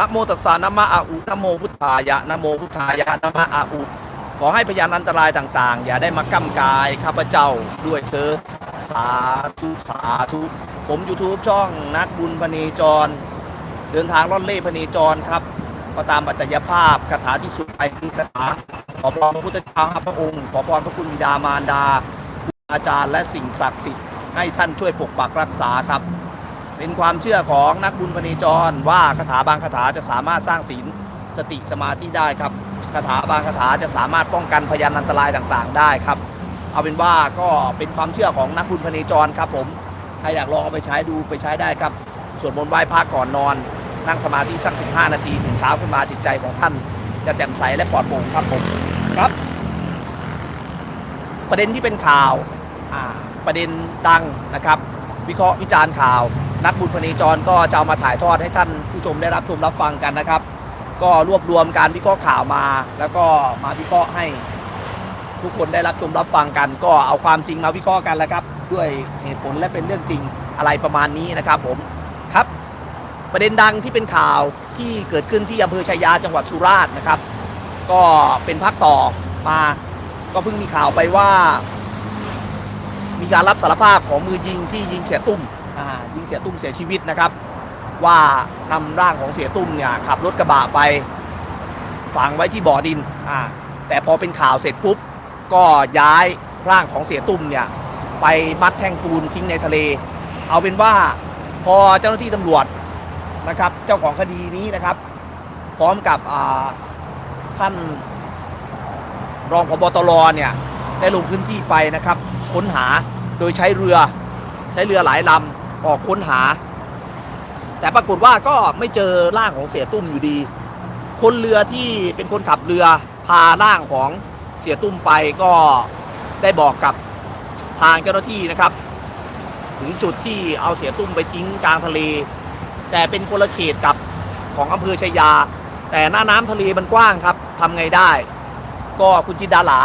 นะโมตัสสะนะมะอาอุนะโมพุทธายะนะโมพุทธายะนะมะอาอุขอให้พยานอันตรายต่างๆ อย่าได้มาก้ำกายข้าพเจ้าด้วยเธอสาธุสาธุผม YouTube ช่องนักบุญพเนจร เดินทางล่อนเล่พเนจรครับก็ตามปัจจัยภาพคาถาที่สุดไปคือคาถาขอพรพระพุทธเจ้าพระองค์ขอพรพระคุณบิดามารดาอาจารย์และสิ่งศักดิ์สิทธิ์ให้ท่านช่วยปกปักรักษาครับ เป็นความเชื่อของนักบุญพเนจรว่าคาถาบางคาถาจะสามารถสร้างศีลสติสมาธิได้ครับคาถาบางคาถาจะสามารถป้องกันพยานอันตรายต่างๆ ได้ครับ เอาเป็นว่าก็เป็นความเชื่อของนักบุญพเนจรครับผมใครอยากลองเอาไปใช้ดูไปใช้ได้ครับสวดมนต์ไหว้พระก่อนนอน นั่งสมาธิสัก15 นาทีถึงเช้าขึ้นมาจิตใจของท่าน จะแจ่มใสและปลอดโปร่งครับผมครับ ประเด็นที่เป็นข่าวประเด็นดังนะครับ วิเคราะห์วิจารณ์ข่าว นักบุญพเนจรก็จะเอามาถ่ายทอดให้ท่านผู้ชมได้รับชมรับฟังกันนะครับ ก็รวบรวมการวิเคราะห์ข่าวมา แล้วก็มาวิเคราะห์ให้ทุกคนได้รับชมรับฟังกัน ก็เอาความจริงมาวิเคราะห์กันแล้วครับ ด้วยเหตุผลและเป็นเรื่องจริงอะไรประมาณนี้นะครับผมครับ ประเด็นดังที่เป็นข่าวที่เกิดขึ้นที่อำเภอชัยาจังหวัดสุราษฎร์นะครับ ก็เป็นภาคต่อมา ก็เพิ่งมีข่าวไปว่า มีการรับสารภาพของมือยิงที่ยิงเสียตุ้ม ยิงเสียตุ้มเสียชีวิตนะครับ ว่านำร่างของเสียตุ้มเนี่ยขับรถกระบะไป ฝังไว้ที่บ่อดินอ่าแต่พอเป็นข่าวเสร็จปุ๊บก็ย้ายร่างของเสียตุ้มเนี่ยไปมัดแท่งปูนทิ้งในทะเล เอาเป็นว่าพอเจ้าหน้าที่ตำรวจนะครับเจ้าของคดีนี้นะครับ พร้อมกับท่านรองพบตรเนี่ยได้ลงพื้นที่ไปนะครับ ค้นหาโดยใช้เรือใช้เรือหลายลำ ออกค้นหา แต่ปรากฏว่าก็ไม่เจอร่างของเสียตุ้มอยู่ดี คนเรือที่เป็นคนขับเรือพาร่างของเสียตุ้มไปก็ได้บอกกับทางเจ้าหน้าที่นะครับ ถึงจุดที่เอาเสียตุ้มไปทิ้งกลางทะเล แต่เป็นคนละเขตกับของอำเภอชัยยา แต่หน้าน้ำทะเลมันกว้างครับทำไงได้ ก็คุณจินดาหลา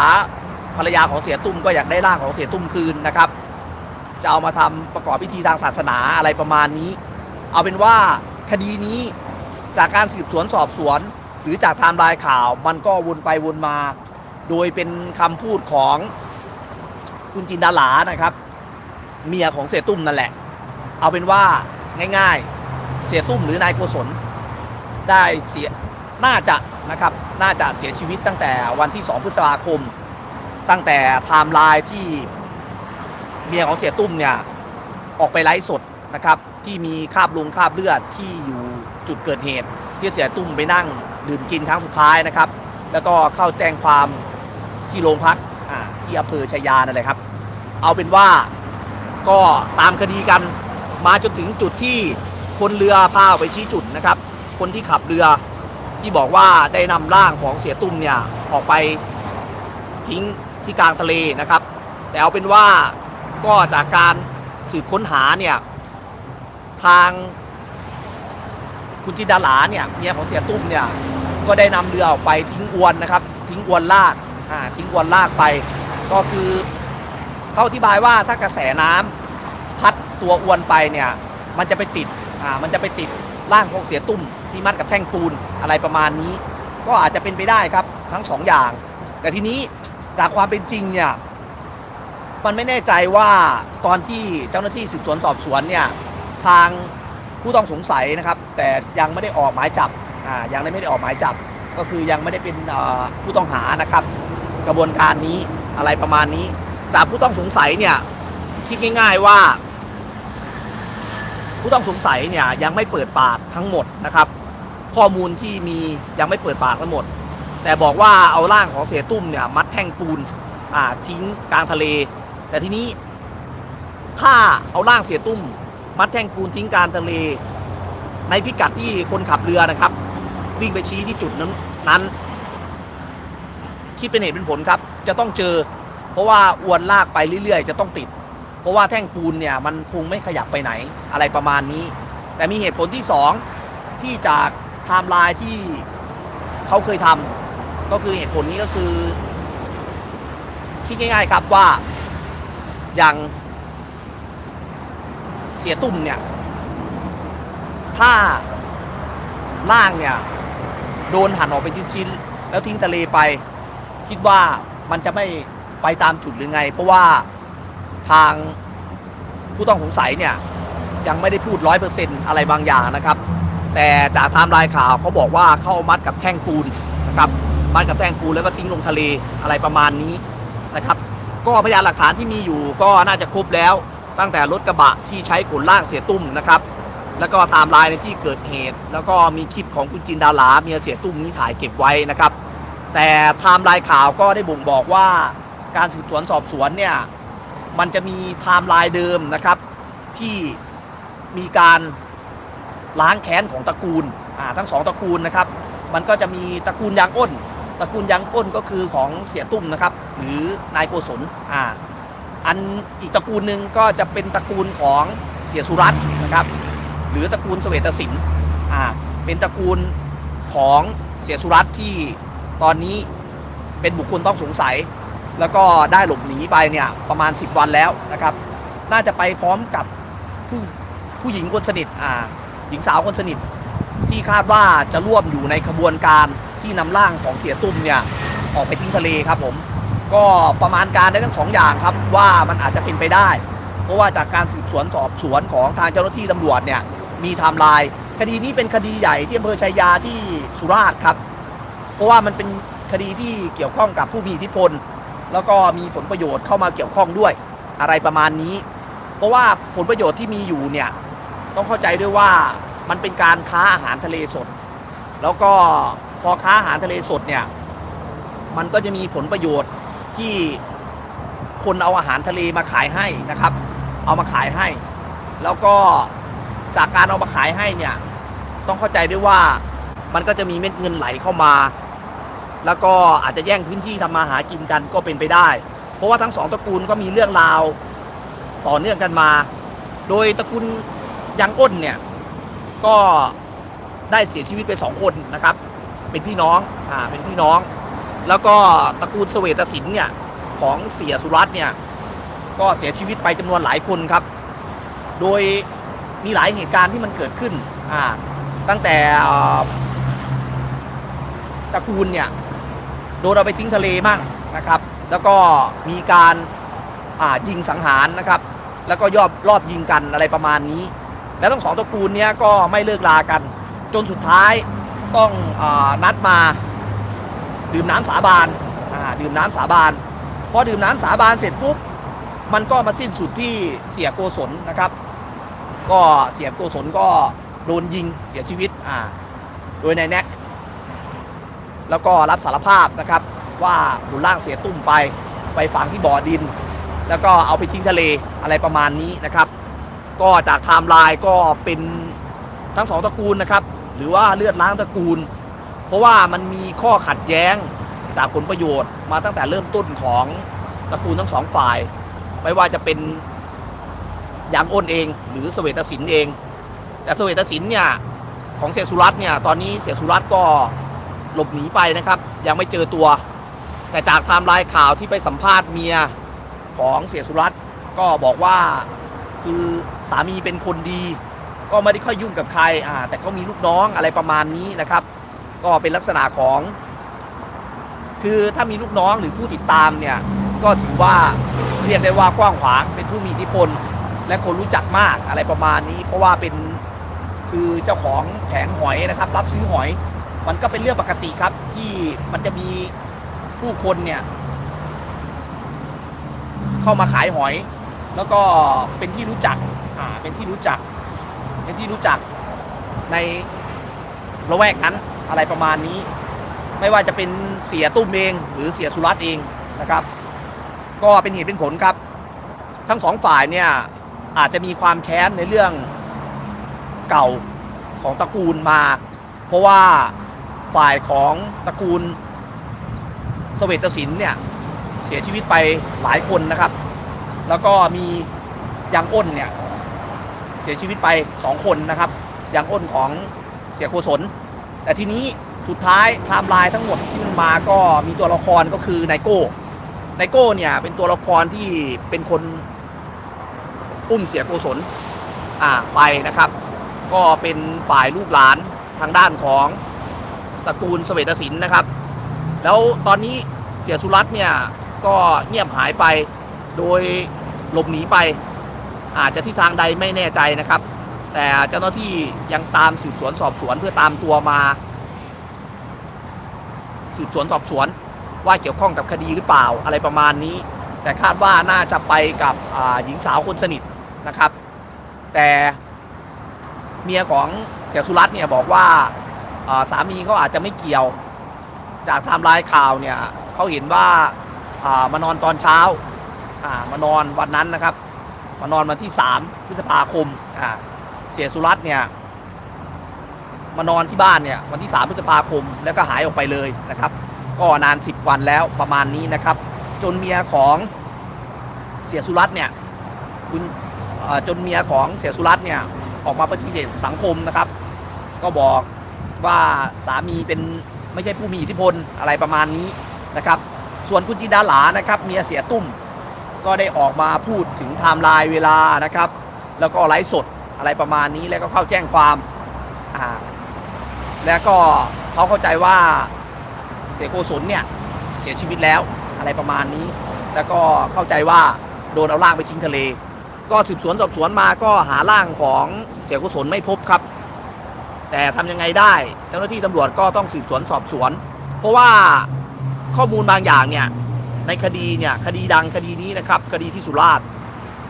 ภรรยาของเสียตุ้มก็อยากได้ร่างของเสียตุ้มคืนนะครับ จะเอามาทำประกอบพิธีทางศาสนาอะไรประมาณนี้ เอาเป็นว่าคดีนี้จากการสืบสวนสอบสวน หรือจากไทม์ไลน์ข่าว มันก็วนไปวนมา โดยเป็นคำพูดของคุณจินดาลานะครับ เมียของเสียตุ้มนั่นแหละ เอาเป็นว่าง่ายๆ เสียตุ้มหรือนายโกศลได้เสียน่าจะนะครับน่าจะเสียชีวิตตั้งแต่วันที่ 2 พฤษภาคม ตั้งแต่ไทม์ไลน์ที่ เมียของเสียตุ้มเนี่ยออกไปไลฟ์สดนะครับที่มีคราบลงคราบเลือดที่อยู่จุดเกิดเหตุ ที่เสียตุ้มไปนั่งดื่มกินครั้งสุดท้ายนะครับ แล้วก็เข้าแจ้งความที่โรงพักที่อำเภอชายานั่นแหละครับ เอาเป็นว่าก็ตามคดีกันมาจนถึงจุดที่คนเรือพาไปชี้จุดนะครับ คนที่ขับเรือที่บอกว่าได้นำร่างของเสียตุ้มเนี่ยออกไปทิ้งที่กลางทะเลนะครับ แต่เอาเป็นว่า ก็จากการสืบค้นหาเนี่ยทางคุณจินดาหลาเนี่ยเมียของเสียตุ้มเนี่ยก็ได้นำเรือออกไปทิ้งอวนนะครับ ทิ้งอวนลากอ่าทิ้งอวนลากไป ก็คือเขาอธิบายว่าถ้ากระแสน้ำพัดตัวอวนไปเนี่ยมันจะไปติดอ่ามันจะไปติดร่างของเสียตุ้มที่มัดกับแท่งปูนอะไรประมาณนี้ ก็อาจจะเป็นไปได้ครับทั้งสองอย่าง แต่ทีนี้จากความเป็นจริงเนี่ย มันไม่แน่ใจว่าตอนที่เจ้าหน้าที่สืบสวนสอบสวนเนี่ยทางผู้ต้องสงสัยนะครับ แต่ยังไม่ได้ออกหมายจับอ่ายังไม่ได้ออกหมายจับ ก็คือยังไม่ได้เป็นผู้ต้องหานะครับ กระบวนการนี้อะไรประมาณนี้ จากผู้ต้องสงสัยเนี่ยคิดง่าย ๆว่า ผู้ต้องสงสัยเนี่ยยังไม่เปิดปากทั้งหมดนะครับ ข้อมูลที่มียังไม่เปิดปากทั้งหมด แต่บอกว่าเอาร่างของเสียตุ้มเนี่ยมัดแท่งปูนทิ้งกลางทะเล แต่ทีนี้ถ้าเอาร่างเสียตุ้ม มัดแท่งปูนทิ้งการทะเล ในพิกัดที่คนขับเรือนะครับ วิ่งไปชี้ที่จุดนั้นนั้นคิดเป็นเหตุเป็นผลครับ จะต้องเจอ เพราะว่าอวนลากไปเรื่อยๆ จะต้องติด เพราะว่าแท่งปูนเนี่ยมันคงไม่ขยับไปไหนอะไรประมาณนี้ แต่มีเหตุผลที่สองที่จากไทม์ไลน์ที่เขาเคยทำก็คือเหตุผลนี้ก็คือคิดง่าย ๆ ครับว่า อย่างเสียตุ้มเนี่ย ถ้าร่างเนี่ย โดนหั่นออกเป็นชิ้นๆแล้วทิ้งทะเลไป คิดว่ามันจะไม่ไปตามจุดหรือไง เพราะว่าทางผู้ต้องสงสัยเนี่ย ยังไม่ได้พูดร้อยเปอร์เซ็นต์อะไรบางอย่างนะครับ แต่จากไทม์ไลน์ข่าวเขาบอกว่าเข้าเอามัดกับแท่งปูนนะครับมัดกับแท่งปูนแล้วก็ทิ้งลงทะเลอะไรประมาณนี้นะครับ ก็พยานหลักฐานที่มีอยู่ก็น่าจะครบแล้ว ตั้งแต่รถกระบะที่ใช้ขนล่างเสียตุ้มนะครับ แล้วก็ไทม์ไลน์ในที่เกิดเหตุ แล้วก็มีคลิปของคุณจินดาราเมียเสียตุ้มนี้ถ่ายเก็บไว้นะครับ แต่ไทม์ไลน์ข่าวก็ได้บ่งบอกว่าการสืบสวนสอบสวนเนี่ยมันจะมีไทม์ไลน์เดิมนะครับที่มีการล้างแค้นของตระกูลทั้งสองตระกูลนะครับ มันก็จะมีตระกูลยางอ้น ตระกูลยางอ้นก็คือของเสียตุ้มนะครับ หรือนายโกศลอ่าอันอีกตระกูลหนึ่งก็จะเป็นตระกูลของเสียสุรัตน์นะครับ หรือตระกูลเสวตสินอ่าเป็นตระกูลของเสียสุรัตน์ที่ตอนนี้เป็นบุคคลต้องสงสัย แล้วก็ได้หลบหนีไปเนี่ยประมาณ 10 วันแล้วนะครับ น่าจะไปพร้อมกับผู้ผู้หญิงคนสนิทอ่าหญิงสาวคนสนิทที่คาดว่าจะร่วมอยู่ในขบวนการ ที่นำร่างของเสียตุ้มเนี่ยออกไปทิ้งทะเลครับผมก็ประมาณการได้ทั้งสองอย่างครับว่ามันอาจจะเป็นไปได้ เพราะว่าจากการสืบสวนสอบสวนของทางเจ้าหน้าที่ตำรวจเนี่ยมีไทม์ไลน์คดีนี้เป็นคดีใหญ่ที่อำเภอชัยยาที่สุราษฎร์ครับ เพราะว่ามันเป็นคดีที่เกี่ยวข้องกับผู้มีอิทธิพล แล้วก็มีผลประโยชน์เข้ามาเกี่ยวข้องด้วย อะไรประมาณนี้ เพราะว่าผลประโยชน์ที่มีอยู่เนี่ยต้องเข้าใจด้วยว่ามันเป็นการค้าอาหารทะเลสด แล้วก็ พอค้าอาหารทะเลสดเนี่ย มันก็จะมีผลประโยชน์ที่คนเอาอาหารทะเลมาขายให้นะครับ เอามาขายให้ แล้วก็จากการเอามาขายให้เนี่ย ต้องเข้าใจด้วยว่ามันก็จะมีเม็ดเงินไหลเข้ามา แล้วก็อาจจะแย่งพื้นที่ทำมาหากินกันก็เป็นไปได้ เพราะว่าทั้งสองตระกูลก็มีเรื่องราวต่อเนื่องกันมา โดยตระกูลยังอ้นเนี่ย ก็ได้เสียชีวิตไปสองคนนะครับ เป็นพี่น้องอ่าเป็นพี่น้อง แล้วก็ตระกูลเสวตสินเนี่ยของเสียสุรัตน์เนี่ยก็เสียชีวิตไปจำนวนหลายคนครับ โดยมีหลายเหตุการณ์ที่มันเกิดขึ้นอ่าตั้งแต่ตระกูลเนี่ยโดนเอาไปทิ้งทะเลมั่งนะครับ แล้วก็มีการอ่ายิงสังหารนะครับ แล้วก็ยอบรอบยิงกันอะไรประมาณนี้ แล้วทั้งสองตระกูลเนี้ยก็ไม่เลิกลากัน จนสุดท้าย ต้องอนัดมาดื่มน้ำสาบานดื่มน้ำสาบานพอดื่มน้ำสาบานเสร็จปุ๊บมันก็มาสิ้นสุดที่เสียโกศลนะครับ ก็เสียโกศลก็โดนยิงเสียชีวิตอ่าโดยนายแน็กแล้วก็รับสารภาพนะครับว่าขุนล่างเสียตุ้มไปไปฝังที่บ่อดิน แล้วก็เอาไปทิ้งทะเลอะไรประมาณนี้นะครับ ก็จากไทม์ไลน์ก็เป็นทั้งสองตระกูลนะครับ หรือว่าเลือดล้างตระกูล เพราะว่ามันมีข้อขัดแย้งจากผลประโยชน์มาตั้งแต่เริ่มต้นของตระกูลทั้งสองฝ่าย ไม่ว่าจะเป็นยางอ้นเอง หรือเสวตสินเอง แต่เสวตสินเนี่ยของเสียสุรัตน์เนี่ยตอนนี้เสียสุรัตน์ก็หลบหนีไปนะครับ ยังไม่เจอตัว แต่จากไทม์ไลน์ข่าวที่ไปสัมภาษณ์เมียของเสียสุรัตน์ก็บอกว่าคือสามีเป็นคนดี ก็ไม่ได้ค่อยยุ่งกับใครอ่าแต่ก็มีลูกน้องอะไรประมาณนี้นะครับ ก็เป็นลักษณะของ คือถ้ามีลูกน้องหรือผู้ติดตามเนี่ยก็ถือว่าเรียกได้ว่ากว้างขวางเป็นผู้มีอิทธิพล และคนรู้จักมากอะไรประมาณนี้ เพราะว่าเป็นคือเจ้าของแผงหอยนะครับ รับซื้อหอย มันก็เป็นเรื่องปกติครับที่มันจะมีผู้คนเนี่ยเข้ามาขายหอย แล้วก็เป็นที่รู้จักอ่าเป็นที่รู้จัก เป็นที่รู้จักในละแวกนั้นอะไรประมาณนี้ ไม่ว่าจะเป็นเสียตุ้มเอง หรือเสียสุรัตเองนะครับ ก็เป็นเหตุเป็นผลครับ ทั้งสองฝ่ายเนี่ยอาจจะมีความแค้นในเรื่องเก่าของตระกูลมา เพราะว่าฝ่ายของตระกูลเสเวตสินเนี่ยเสียชีวิตไปหลายคนนะครับ แล้วก็มียางอ้นเนี่ย เสียชีวิตไปสองคนนะครับ อย่างอ้นของเสียโกศล แต่ทีนี้สุดท้ายไทม์ไลน์ทั้งหมดที่มันมาก็มีตัวละครก็คือไนโก้ไนโก้เนี่ยเป็นตัวละครที่เป็นคนอุ้มเสียโกศลอ่าไปนะครับ ก็เป็นฝ่ายลูกหลานทางด้านของตระกูลเสวตศิลป์นะครับ แล้วตอนนี้เสียสุรัตน์เนี่ยก็เงียบหายไปโดยหลบหนีไป อาจจะที่ทางใดไม่แน่ใจนะครับ แต่เจ้าหน้าที่ยังตามสืบสวนสอบสวนเพื่อตามตัวมา สืบสวนสอบสวน ว่าเกี่ยวข้องกับคดีหรือเปล่าอะไรประมาณนี้ แต่คาดว่าน่าจะไปกับหญิงสาวคนสนิทนะครับ แต่เมียของเสียสุรัตน์เนี่ยบอกว่าสามีเขาอาจจะไม่เกี่ยว จากไทม์ไลน์ข่าวเนี่ยเขาเห็นว่ามานอนตอนเช้ามานอนวันนั้นนะครับ มานอนวันที่ 3 พฤษภาคมอ่าเสียสุรัตน์เนี่ยมานอนที่บ้านเนี่ยวันที่ 3 พฤษภาคมแล้วก็หายออกไปเลยนะครับ ก็นาน 10 วันแล้วประมาณนี้นะครับ จนเมียของเสียสุรัตน์เนี่ยคุณเอ่อจนเมียของเสียสุรัตน์เนี่ยออกมาปฏิเสธสังคมนะครับ ก็บอกว่าสามีเป็นไม่ใช่ผู้มีอิทธิพลอะไรประมาณนี้นะครับ ส่วนคุณจินดาหลานะครับเมียเสียตุ้ม ก็ได้ออกมาพูดถึงไทม์ไลน์เวลานะครับ แล้วก็ไลฟ์สดอะไรประมาณนี้แล้วก็เข้าแจ้งความอ่าแล้วก็เขาเข้าใจว่าเสียโกศลเนี่ยเสียชีวิตแล้วอะไรประมาณนี้ แล้วก็เข้าใจว่าโดนเอาร่างไปทิ้งทะเล ก็สืบสวนสอบสวนมาก็หาร่างของเสียโกศลไม่พบครับ แต่ทำยังไงได้เจ้าหน้าที่ตำรวจก็ต้องสืบสวนสอบสวน เพราะว่าข้อมูลบางอย่างเนี่ย ในคดีเนี่ยคดีดังคดีนี้นะครับคดีที่สุราษฎร์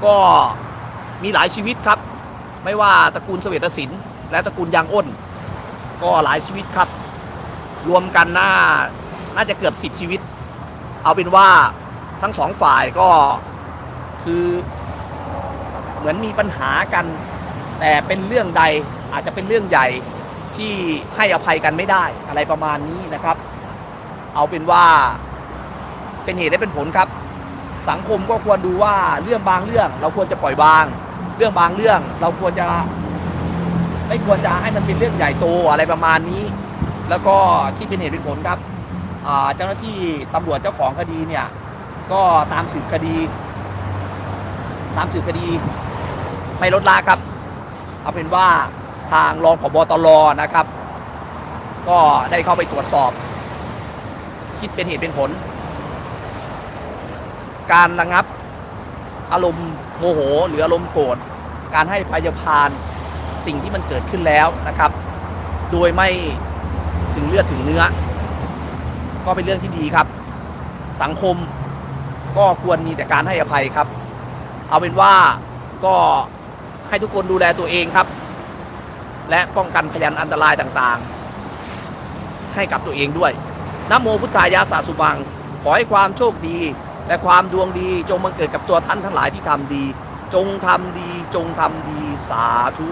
ก็มีหลายชีวิตครับ ไม่ว่าตระกูลเสวตศิลป์และตระกูลยางอ้น ก็หลายชีวิตครับ รวมกันน่าน่าจะเกือบสิบชีวิต เอาเป็นว่าทั้งสองฝ่ายก็คือเหมือนมีปัญหากัน แต่เป็นเรื่องใดอาจจะเป็นเรื่องใหญ่ที่ให้อภัยกันไม่ได้อะไรประมาณนี้นะครับ เอาเป็นว่า เป็นเหตุและเป็นผลครับ สังคมก็ควรดูว่าเรื่องบางเรื่อง เราควรจะปล่อยวาง เรื่องบางเรื่อง เราควรจะ ไม่ควรจะให้มันเป็นเรื่องใหญ่โตอะไรประมาณนี้ แล้วก็ที่เป็นเหตุเป็นผลครับเจ้าหน้าที่ตำรวจเจ้าของคดีเนี่ย ก็ตามสืบคดี ตามสืบคดีไม่ลดละครับ เอาเป็นว่าทางรองผบตรนะครับ ก็ได้เข้าไปตรวจสอบ คิดเป็นเหตุเป็นผล การระงับอารมณ์โมโห หรืออารมณ์โกรธการให้พยาพานสิ่งที่มันเกิดขึ้นแล้วนะครับ โดยไม่ถึงเลือดถึงเนื้อ ก็เป็นเรื่องที่ดีครับ สังคมก็ควรมีแต่การให้อภัยครับ เอาเป็นว่าก็ให้ทุกคนดูแลตัวเองครับ และป้องกันพยานอันตรายต่างๆ ให้กับตัวเองด้วยนโมพุทธายาสาสุบัง ขอให้ความโชคดี และความดวงดีจงบังเกิดกับตัวท่านทั้งหลายที่ทำดี จงทำดี จงทำดีสาธุ